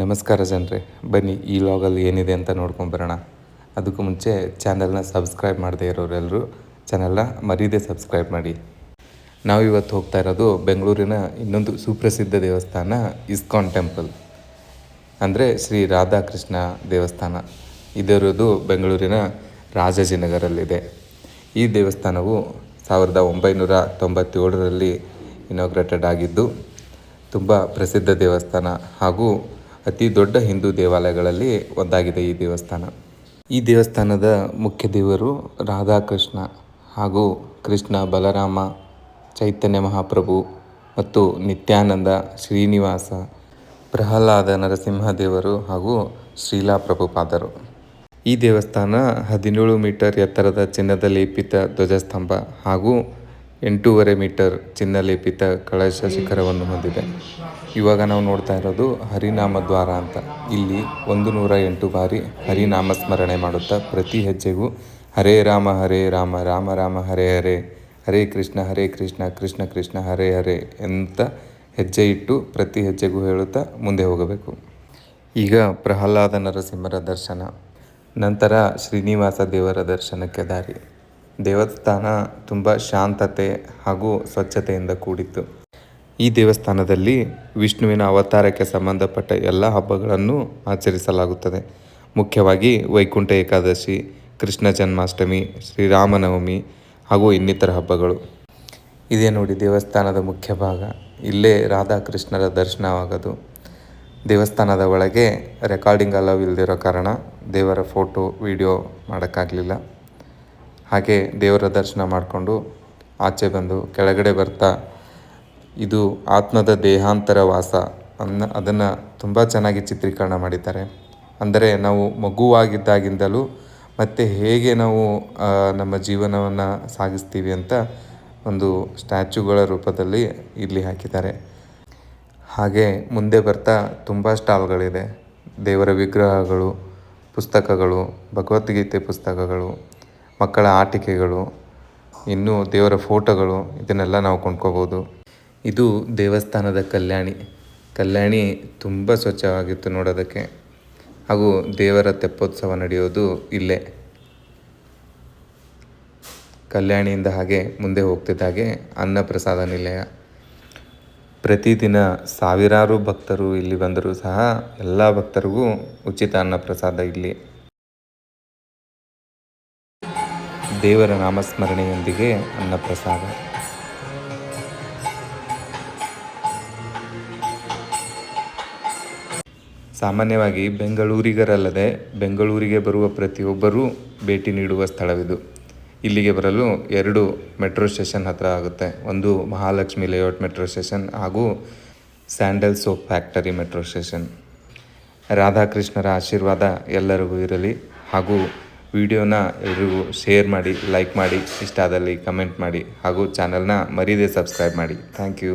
ನಮಸ್ಕಾರ ಜನರೇ, ಬನ್ನಿ ಈ ಲಾಗಲ್ಲಿ ಏನಿದೆ ಅಂತ ನೋಡ್ಕೊಂಬರೋಣ ಅದಕ್ಕೂ ಮುಂಚೆ ಚಾನಲ್ನ ಸಬ್ಸ್ಕ್ರೈಬ್ ಮಾಡದೇ ಇರೋರೆಲ್ಲರೂ ಚಾನಲ್ನ ಮರೀದೆ ಸಬ್ಸ್ಕ್ರೈಬ್ ಮಾಡಿ. ನಾವು ಇವತ್ತು ಹೋಗ್ತಾ ಇರೋದು ಬೆಂಗಳೂರಿನ ಇನ್ನೊಂದು ಸುಪ್ರಸಿದ್ಧ ದೇವಸ್ಥಾನ, ಇಸ್ಕಾನ್ ಟೆಂಪಲ್ ಅಂದರೆ ಶ್ರೀ ರಾಧಾಕೃಷ್ಣ ದೇವಸ್ಥಾನ. ಇದಿರೋದು ಬೆಂಗಳೂರಿನ ರಾಜಾಜಿನಗರಲ್ಲಿದೆ. ಈ ದೇವಸ್ಥಾನವು ಸಾವಿರದ ಒಂಬೈನೂರ ತೊಂಬತ್ತೇಳರಲ್ಲಿ ಇನಾಗ್ರೇಟೆಡ್ ಆಗಿದ್ದು, ತುಂಬ ಪ್ರಸಿದ್ಧ ದೇವಸ್ಥಾನ ಹಾಗೂ ಅತಿ ದೊಡ್ಡ ಹಿಂದೂ ದೇವಾಲಯಗಳಲ್ಲಿ ಒಂದಾಗಿದೆ ಈ ದೇವಸ್ಥಾನ. ಈ ದೇವಸ್ಥಾನದ ಮುಖ್ಯ ದೇವರು ರಾಧಾಕೃಷ್ಣ ಹಾಗೂ ಕೃಷ್ಣ ಬಲರಾಮ, ಚೈತನ್ಯ ಮಹಾಪ್ರಭು ಮತ್ತು ನಿತ್ಯಾನಂದ ಶ್ರೀನಿವಾಸ, ಪ್ರಹ್ಲಾದ ನರಸಿಂಹ ದೇವರು ಹಾಗೂ ಶ್ರೀಲಾ ಪ್ರಭುಪಾದರು. ಈ ದೇವಸ್ಥಾನ ಹದಿನೇಳು ಮೀಟರ್ ಎತ್ತರದ ಚಿನ್ನದ ಲೇಪಿತ ಧ್ವಜಸ್ತಂಭ ಹಾಗೂ ಎಂಟೂವರೆ ಮೀಟರ್ ಚಿನ್ನ ಲೇಪಿತ ಕಳಶ ಶಿಖರವನ್ನು ಹೊಂದಿದೆ. ಇವಾಗ ನಾವು ನೋಡ್ತಾ ಇರೋದು ಹರಿನಾಮ ದ್ವಾರ ಅಂತ. ಇಲ್ಲಿ ಒಂದು ನೂರ ಎಂಟು ಬಾರಿ ಹರಿನಾಮ ಸ್ಮರಣೆ ಮಾಡುತ್ತಾ ಪ್ರತಿ ಹೆಜ್ಜೆಗೂ ಹರೇ ರಾಮ ಹರೇ ರಾಮ ರಾಮ ರಾಮ, ಹರೇ ಹರೇ ಹರೇ ಕೃಷ್ಣ ಹರೇ ಕೃಷ್ಣ ಕೃಷ್ಣ ಕೃಷ್ಣ, ಹರೇ ಹರೇ ಅಂತ ಹೆಜ್ಜೆ ಇಟ್ಟು ಪ್ರತಿ ಹೆಜ್ಜೆಗೂ ಹೇಳುತ್ತಾ ಮುಂದೆ ಹೋಗಬೇಕು. ಈಗ ಪ್ರಹ್ಲಾದ ನರಸಿಂಹರ ದರ್ಶನ. ನಂತರ ಶ್ರೀನಿವಾಸ ದೇವರ ದರ್ಶನಕ್ಕೆ ದಾರಿ. ದೇವಸ್ಥಾನ ತುಂಬ ಶಾಂತತೆ ಹಾಗೂ ಸ್ವಚ್ಛತೆಯಿಂದ ಕೂಡಿತ್ತು. ಈ ದೇವಸ್ಥಾನದಲ್ಲಿ ವಿಷ್ಣುವಿನ ಅವತಾರಕ್ಕೆ ಸಂಬಂಧಪಟ್ಟ ಎಲ್ಲ ಹಬ್ಬಗಳನ್ನು ಆಚರಿಸಲಾಗುತ್ತದೆ. ಮುಖ್ಯವಾಗಿ ವೈಕುಂಠ ಏಕಾದಶಿ, ಕೃಷ್ಣ ಜನ್ಮಾಷ್ಟಮಿ, ಶ್ರೀರಾಮನವಮಿ ಹಾಗೂ ಇನ್ನಿತರ ಹಬ್ಬಗಳು. ಇದೇ ನೋಡಿ ದೇವಸ್ಥಾನದ ಮುಖ್ಯ ಭಾಗ. ಇಲ್ಲೇ ರಾಧಾಕೃಷ್ಣರ ದರ್ಶನವಾಗದು ದೇವಸ್ಥಾನದ ಒಳಗೆ ರೆಕಾರ್ಡಿಂಗ್ ಅಲವ್ ಇಲ್ಲದಿರೋ ಕಾರಣ ದೇವರ ಫೋಟೋ ವಿಡಿಯೋ ಮಾಡೋಕ್ಕಾಗಲಿಲ್ಲ. ಹಾಗೆ ದೇವರ ದರ್ಶನ ಮಾಡಿಕೊಂಡು ಆಚೆ ಬಂದು ಕೆಳಗಡೆ ಬರ್ತಾ ಇದು ಆತ್ಮದ ದೇಹಾಂತರ ವಾಸ ಅನ್ನ, ಅದನ್ನು ತುಂಬ ಚೆನ್ನಾಗಿ ಚಿತ್ರೀಕರಣ ಮಾಡಿದ್ದಾರೆ. ಅಂದರೆ ನಾವು ಮಗುವಾಗಿದ್ದಾಗಿಂದಲೂ ಮತ್ತು ಹೇಗೆ ನಾವು ನಮ್ಮ ಜೀವನವನ್ನು ಸಾಗಿಸ್ತೀವಿ ಅಂತ ಒಂದು ಸ್ಟ್ಯಾಚುಗಳ ರೂಪದಲ್ಲಿ ಇಲ್ಲಿ ಹಾಕಿದ್ದಾರೆ. ಹಾಗೆ ಮುಂದೆ ಬರ್ತಾ ತುಂಬ ಸ್ಟಾಲ್ಗಳಿದೆ. ದೇವರ ವಿಗ್ರಹಗಳು, ಪುಸ್ತಕಗಳು, ಭಗವದ್ಗೀತೆ ಪುಸ್ತಕಗಳು ಮಕ್ಕಳ ಆಟಿಕೆಗಳು, ಇನ್ನು ದೇವರ ಫೋಟೋಗಳು, ಇದನ್ನೆಲ್ಲ ನಾವು ಕೊಂಡ್ಕೋಬೋದು. ಇದು ದೇವಸ್ಥಾನದ ಕಲ್ಯಾಣಿ. ಕಲ್ಯಾಣಿ ತುಂಬ ಸ್ವಚ್ಛವಾಗಿತ್ತು ನೋಡೋದಕ್ಕೆ. ಹಾಗೂ ದೇವರ ತೆಪ್ಪೋತ್ಸವ ನಡೆಯೋದು ಇಲ್ಲೇ. ಕಲ್ಯಾಣಿಯಿಂದ ಹಾಗೆ ಮುಂದೆ ಹೋಗ್ತಿದ್ದ ಹಾಗೆ ಅನ್ನಪ್ರಸಾದ ನಿಲಯ. ಪ್ರತಿದಿನ ಸಾವಿರಾರು ಭಕ್ತರು ಇಲ್ಲಿ ಬಂದರೂ ಸಹ ಎಲ್ಲ ಭಕ್ತರಿಗೂ ಉಚಿತ ಅನ್ನಪ್ರಸಾದ ಇಲ್ಲಿ. ದೇವರ ನಾಮಸ್ಮರಣೆಯೊಂದಿಗೆ ಅನ್ನಪ್ರಸಾದ ಸಾಮಾನ್ಯವಾಗಿ ಬೆಂಗಳೂರಿಗರಲ್ಲದೆ ಬೆಂಗಳೂರಿಗೆ ಬರುವ ಪ್ರತಿಯೊಬ್ಬರೂ ಭೇಟಿ ನೀಡುವ ಸ್ಥಳವಿದು. ಇಲ್ಲಿಗೆ ಬರಲು ಎರಡು ಮೆಟ್ರೋ ಸ್ಟೇಷನ್ ಹತ್ತಿರ ಆಗುತ್ತೆ. ಒಂದು ಮಹಾಲಕ್ಷ್ಮಿ ಲೇಔಟ್ ಮೆಟ್ರೋ ಸ್ಟೇಷನ್ ಹಾಗೂ sandal soap factory metro station. ರಾಧಾಕೃಷ್ಣರ ಆಶೀರ್ವಾದ ಎಲ್ಲರಿಗೂ ಇರಲಿ ಹಾಗೂ ವಿಡಿಯೋನ ಎಲ್ರಿಗೂ ಶೇರ್ ಮಾಡಿ ಲೈಕ್ ಮಾಡಿ ಇಷ್ಟ ಆದಲ್ಲಿ ಕಮೆಂಟ್ ಮಾಡಿ ಹಾಗೂ ಚಾನಲ್ನ ಮರೀದೇ ಸಬ್ಸ್ಕ್ರೈಬ್ ಮಾಡಿ. Thank you